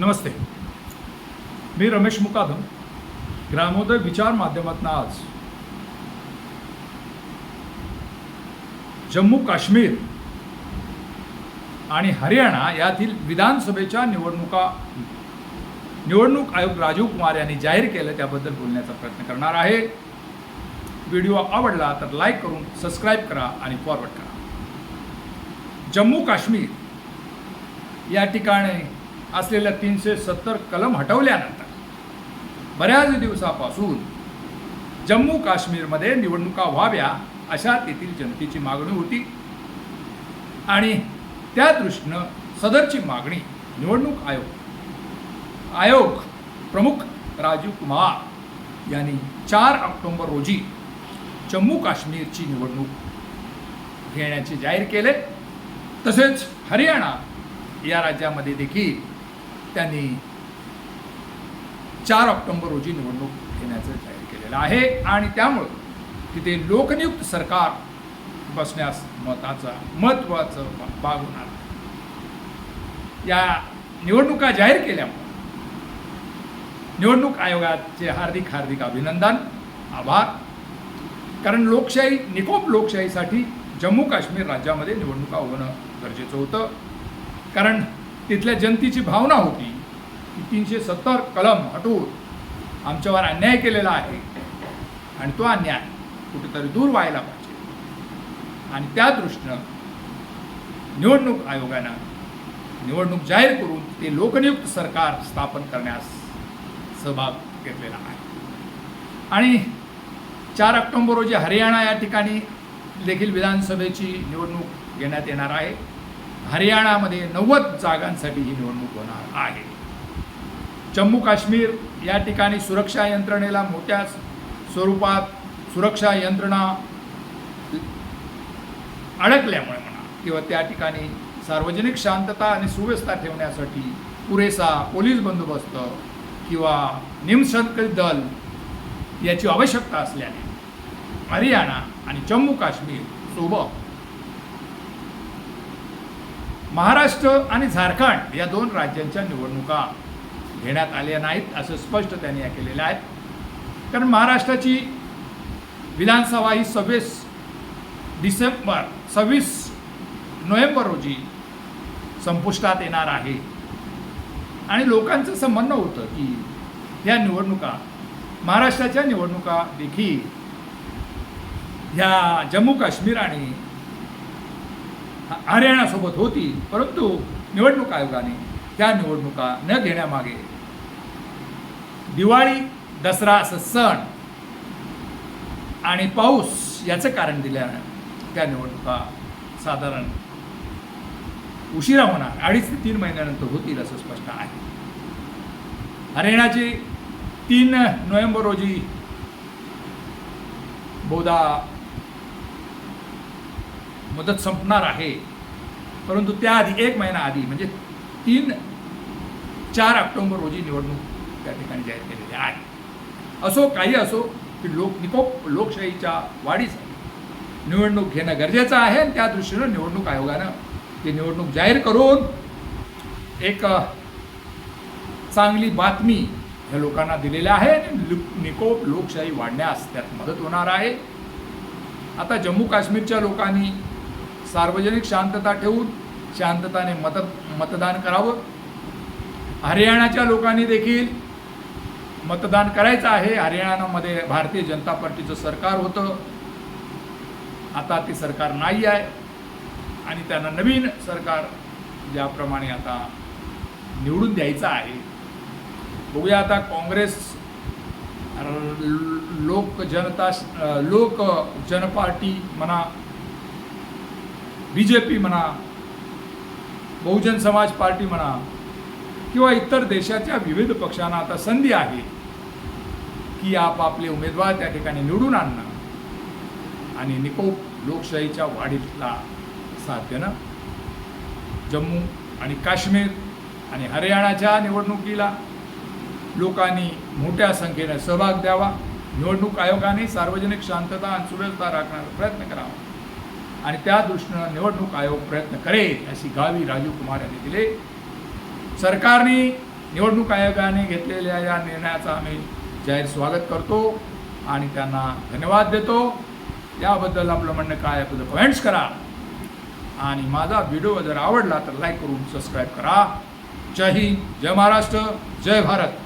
नमस्ते। मी रमेश मुकादम ग्रामोदय विचार माध्यमातून आज जम्मू काश्मीर आणि हरियाणा यातील विधानसभेच्या निवडणुका निवडणूक आयोग राजीव कुमार यांनी जाहीर केलं त्याबद्दल बोलण्याचा प्रयत्न करणार आहे. व्हिडिओ आवडला तर लाईक करून सबस्क्राईब करा आणि फॉरवर्ड करा. जम्मू काश्मीर या ठिकाणी असलेल्या तीनशे सत्तर कलम हटवल्यानंतर बऱ्याच दिवसापासून जम्मू काश्मीरमध्ये निवडणुका व्हाव्या अशा तेथील जनतेची मागणी होती. आणि त्या दृष्टीनं सदरची मागणी निवडणूक आयोग आयोग प्रमुख राजीव कुमार यांनी चार ऑक्टोंबर रोजी जम्मू काश्मीरची निवडणूक घेण्याचे जाहीर केले. तसेच हरियाणा या राज्यामध्ये देखील त्यांनी चार ऑक्टोंबर रोजी निवडणूक घेण्याचं जाहीर केलेलं आहे. आणि त्यामुळं तिथे लोकनियुक्त सरकार बसण्यास मताचा महत्त्वाचं भाग होणार. या निवडणुका जाहीर केल्यामुळे निवडणूक आयोगाचे हार्दिक हार्दिक अभिनंदन आभार. कारण लोकशाही निकोप लोकशाहीसाठी जम्मू काश्मीर राज्यामध्ये निवडणुका होणं गरजेचं होतं. कारण तिथल्या जनतेची भावना होती की तीनशे सत्तर कलम हटवून आमच्यावर अन्याय केलेला आहे आणि तो अन्याय कुठेतरी दूर व्हायला पाहिजे. आणि त्या दृष्टीनं निवडणूक आयोगानं निवडणूक जाहीर करून ते लोकनियुक्त सरकार स्थापन करण्यास सहभाग घेतलेला आहे. आणि चार ऑक्टोंबर रोजी हरियाणा या ठिकाणी देखील विधानसभेची निवडणूक घेण्यात येणार आहे. हरियाणामध्ये नव्वद जागांसाठी ही निवडणूक होणार आहे. जम्मू काश्मीर या ठिकाणी सुरक्षा यंत्रणेला मोठ्या स्वरूपात सुरक्षा यंत्रणा अडकल्यामुळे म्हणा किंवा त्या ठिकाणी सार्वजनिक शांतता आणि सुव्यवस्था ठेवण्यासाठी पुरेसा पोलीस बंदोबस्त किंवा निमशंक दल याची आवश्यकता असल्याने हरियाणा आणि जम्मू काश्मीर सोबत महाराष्ट्र आणि झारखंड या दोन राज्यांच्या निवडणुका घेण्यात आल्या नाहीत असं स्पष्ट त्यांनी या केलेलं आहे. कारण महाराष्ट्राची विधानसभा ही सव्वीस डिसेंबर सव्वीस नोव्हेंबर रोजी संपुष्टात येणार आहे. आणि लोकांचं असं म्हणणं होतं की या निवडणुका महाराष्ट्राच्या निवडणुका देखील ह्या जम्मू काश्मीर आणि हरियाणासोबत होती परंतु निवडणूक आयोगाने त्या निवडणुका न घेण्यामागे दिवाळी दसरा असं सण आणि पाऊस याचं कारण दिल्यानं त्या निवडणुका साधारण उशिरा होणार अडीच ते तीन महिन्यानंतर होतील असं स्पष्ट आहे. हरियाणाची तीन नोव्हेंबर रोजी बहुधा मुदत संपणार आहे. परंतु त्याआधी एक महिना आधी म्हणजे तीन चार ऑक्टोंबर रोजी निवडणूक त्या ठिकाणी जाहीर केलेली आहे. असो काही असो की लोक निकोप लोकशाहीच्या वाढीसाठी निवडणूक घेणं गरजेचं आहे आणि त्या दृष्टीनं निवडणूक आयोगानं ती निवडणूक जाहीर करून एक चांगली बातमी ह्या लोकांना दिलेल्या आहे आणि निकोप लोकशाही वाढण्यास त्यात मदत होणार आहे. आता जम्मू काश्मीरच्या लोकांनी सार्वजनिक शांतता ठेवून शांतताने मत मतदान करावं. हरियाणाच्या लोकांनी देखील मतदान करायचं आहे. हरियाणामध्ये भारतीय जनता पार्टीचं सरकार होतं. आता ते सरकार नाही आहे. आणि त्यांना नवीन सरकार ज्याप्रमाणे आता निवडून द्यायचं आहे. बघूया आता काँग्रेस लोक जनता लोक जनपार्टी म्हणा बी जे पी म्हणा बहुजन समाज पार्टी म्हणा किंवा इतर देशाच्या विविध पक्षांना आता संधी आहे की आपापले उमेदवार त्या ठिकाणी निवडून आणणं आणि निकोप लोकशाहीच्या वाढीला साथ देणं. जम्मू आणि काश्मीर आणि हरियाणाच्या निवडणुकीला लोकांनी मोठ्या संख्येने सहभाग द्यावा. निवडणूक आयोगाने सार्वजनिक शांतता आणि सुव्यवस्था राखण्याचा प्रयत्न करावा. आणि त्या दृष्टीनं निवडणूक आयोग प्रयत्न करेल अशी गावी राजीव कुमार यांनी दिले. सरकारने निवडणूक आयोगाने घेतलेल्या या निर्णयाचा आम्ही जाहीर स्वागत करतो आणि त्यांना धन्यवाद देतो. याबद्दल आपलं म्हणणं काय आपलं कमेंट्स करा. आणि माझा व्हिडिओ जर आवडला तर लाईक करून सबस्क्राईब करा. जय हिंद जय महाराष्ट्र जय भारत.